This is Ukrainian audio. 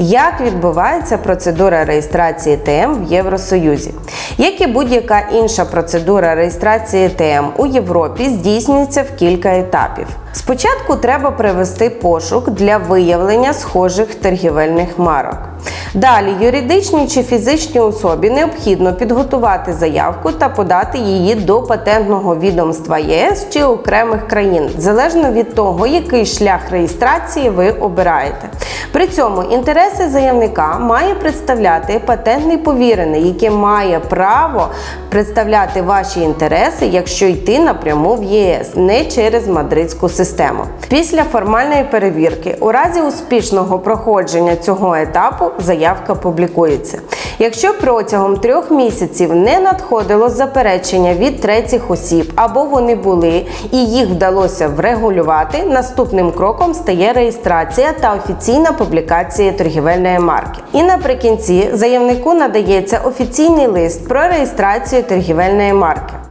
Як відбувається процедура реєстрації ТМ в Євросоюзі? Як і будь-яка інша процедура реєстрації ТМ у Європі здійснюється в кілька етапів. Спочатку треба провести пошук для виявлення схожих торгівельних марок. Далі юридичній чи фізичній особі необхідно підготувати заявку та подати її до патентного відомства ЄС чи окремих країн, залежно від того, який шлях реєстрації ви обираєте. При цьому інтереси заявника має представляти патентний повірений, який має право представляти ваші інтереси, якщо йти напряму в ЄС, не через мадридську систему. Після формальної перевірки, у разі успішного проходження цього етапу, заявка публікується. Якщо протягом трьох місяців не надходило заперечення від третіх осіб або вони були і їх вдалося врегулювати, наступним кроком стає реєстрація та офіційна публікація торгівельної марки. І наприкінці заявнику надається офіційний лист про реєстрацію торгівельної марки.